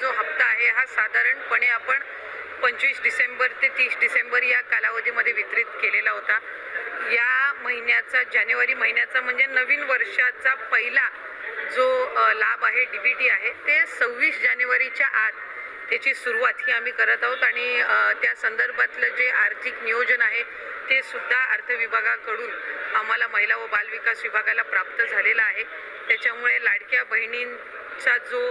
जो हप्ता आहे हा साधारणपणे आपण पंचवीस डिसेंबर ते तीस डिसेंबर या कालावधीमध्ये वितरित केलेला होता. या महिन्याचा जानेवारी महिन्याचा म्हणजे नवीन वर्षाचा पहिला जो लाभ आहे डी बी टी आहे ते सव्वीस जानेवारीच्या आत त्याची सुरुवात ही आम्ही करत आहोत आणि त्या संदर्भातलं जे आर्थिक नियोजन आहे ते सुद्धा अर्थ विभागाकडून आम्हाला महिला व बालविकास विभागाला प्राप्त झालेला आहे. त्याच्यामुळे लाडक्या बहिणींचा जो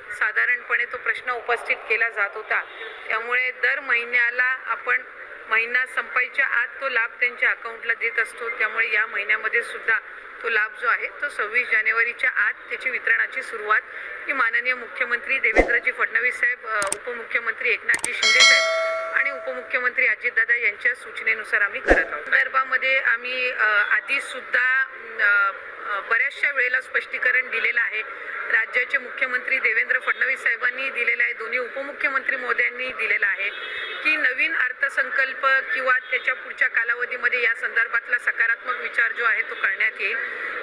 साधारणपणे तो प्रश्न उपस्थित केला जात होता. त्यामुळे दर महिन्याला आपण महिना संपायच्या आत तो लाभ त्यांच्या अकाउंटला देत असतो. त्यामुळे या महिन्यामध्ये सुद्धा तो लाभ जो आहे तो सव्वीस जानेवारीच्या आत त्याची वितरणाची सुरुवात ही माननीय मुख्यमंत्री देवेंद्रजी फडणवीस साहेब उपमुख्यमंत्री एकनाथजी शिंदे साहेब आणि उपमुख्यमंत्री अजितदादा यांच्या सूचनेनुसार आम्ही करत आहोत. संदर्भामध्ये आम्ही आधीसुद्धा आधी सुद्धा बऱ्याचशा वेळेला स्पष्टीकरण दिलेलं आहे. राज्याचे मुख्यमंत्री देवेंद्र फडणवीस साहेबांनी दिलेलं आहे. दोन्ही उपमुख्यमंत्री मोद्यांनी दिलेलं आहे. की नवीन अर्थसंकल्प किंवा त्याच्या पुढच्या कालावधीमध्ये या संदर्भातला सकारात्मक विचार जो आहे तो करण्यात येईल.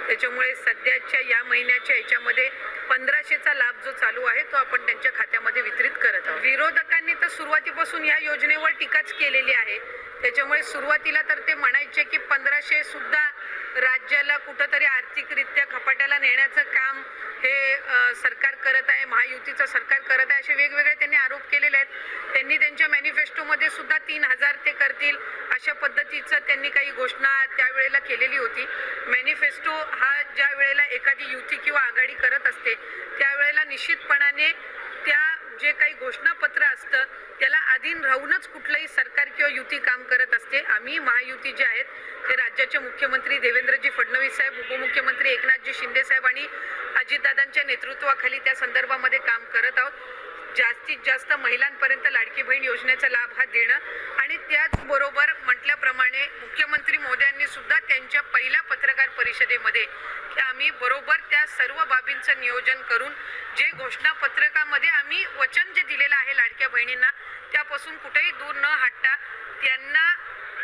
त्याच्यामुळे सध्याच्या या महिन्याच्या याच्यामध्ये पंधराशेचा लाभ जो चालू आहे तो आपण त्यांच्या खात्यामध्ये वितरित करत आहोत. विरोधकांनी तर सुरुवातीपासून या योजनेवर टीकाच केलेली आहे. त्याच्यामुळे सुरुवातीला तर ते म्हणायचे की पंधराशे सुद्धा राज्याला कुठंतरी आर्थिकरित्या खपाट्याला नेण्याचं काम हे सरकार करत आहे महायुतीचं सरकार करत आहे असे वेगवेगळे त्यांनी आरोप केलेले आहेत. त्यांनी त्यांच्या मॅनिफेस्टोमध्ये सुद्धा तीन हजार ते करतील अशा पद्धतीचं त्यांनी काही घोषणा त्यावेळेला केलेली होती. मॅनिफेस्टो हा ज्या वेळेला एखादी युती किंवा आघाडी करत असते त्यावेळेला निश्चितपणाने त्या जे काही घोषणापत्र असतं अधीन राहूनच कुठलंही सरकार किंवा युती काम करत असते. आम्ही महायुती जे आहेत ते राज्याचे मुख्यमंत्री देवेंद्रजी फडणवीस साहेब उपमुख्यमंत्री एकनाथजी शिंदे साहेब आणि अजितदादांच्या नेतृत्वाखाली त्या संदर्भामध्ये काम करत आहोत. जास्तीत जास्त महिलांपर्यंत लाडकी बहीण योजनेचा लाभ हा देणं आणि त्याचबरोबर म्हटल्याप्रमाणे मुख्यमंत्री मोदयांनी सुद्धा त्यांच्या पहिल्या पत्रकार परिषदेमध्ये आम्ही बरोबर त्या सर्व बाबींचं नियोजन करून जे घोषणापत्रकामध्ये आम्ही वचन जे दिलेलं आहे लाडक्या बहिणींना त्यापासून कुठेही दूर न हटता त्यांना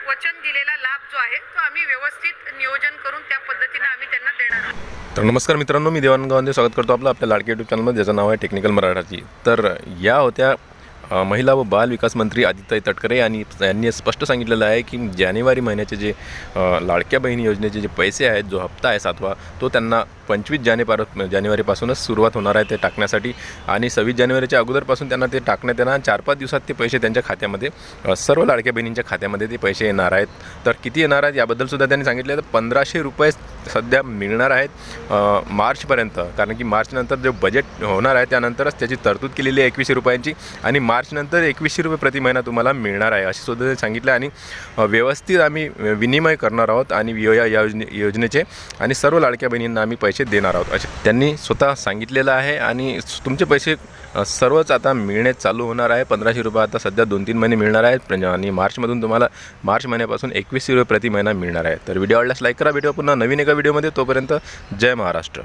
वचन दिलेला लाभ जो आहे तो आम्ही व्यवस्थित नियोजन करून त्या पद्धतीनं आम्ही त्यांना देणार आहोत. तर नमस्कार मित्रांनो मी देवान गावंदे. स्वागत करतो आपलं आपल्या लाडके यूट्यूब चॅनलमध्ये ज्याचं नाव आहे टेक्निकल मराठाची तर या होत्या महिला व बाल विकास मंत्री आदित्य तटकरे आणि यांनी स्पष्ट सांगितलेलं आहे की जानेवारी महिन्याचे जे लाडक्या बहिणी योजनेचे जे पैसे आहेत जो हप्ता आहे सातवा तो त्यांना पंचवीस जानेपार जानेवारीपासूनच सुरुवात होणार आहे ते टाकण्यासाठी. आणि सव्वीस जानेवारीच्या अगोदरपासून त्यांना ते टाकण्यात येणार. चार पाच दिवसात ते पैसे त्यांच्या खात्यामध्ये सर्व लाडक्या बहिणींच्या खात्यामध्ये ते पैसे येणार आहेत. तर किती येणार आहेत याबद्दलसुद्धा त्यांनी सांगितलं. तर पंधराशे रुपये सध्या मिळणार आहेत मार्चपर्यंत. कारण की मार्चनंतर जे बजेट होणार आहे त्यानंतरच त्याची तरतूद केलेली आहे एकवीसशे रुपयांची. आणि मार्चनंतर एकवीसशे रुपये प्रति महिना तुम्हाला मिळणार आहे असे सुद्धा त्यांनी सांगितलं. आणि व्यवस्थित आम्ही विनिमय करणार आहोत. आणि या योजने योजनेचे आणि सर्व लाडक्या बहिणींना आम्ही पैसे पैसे देणार आहोत. असे त्यांनी स्वतः सांगितलेलं आहे आणि तुमचे पैसे सर्वच आता मिळणे चालू होणार आहे. पंधराशे रुपये आता सध्या दोन तीन महिने मिळणार आहेत. आणि मार्चमधून तुम्हाला मार्च महिन्यापासून एकवीसशे रुपये प्रति महिना मिळणार आहे. तर व्हिडिओ आवडल्यास लाईक करा. व्हिडिओ पुन्हा नवीन एका व्हिडिओमध्ये तोपर्यंत जय महाराष्ट्र.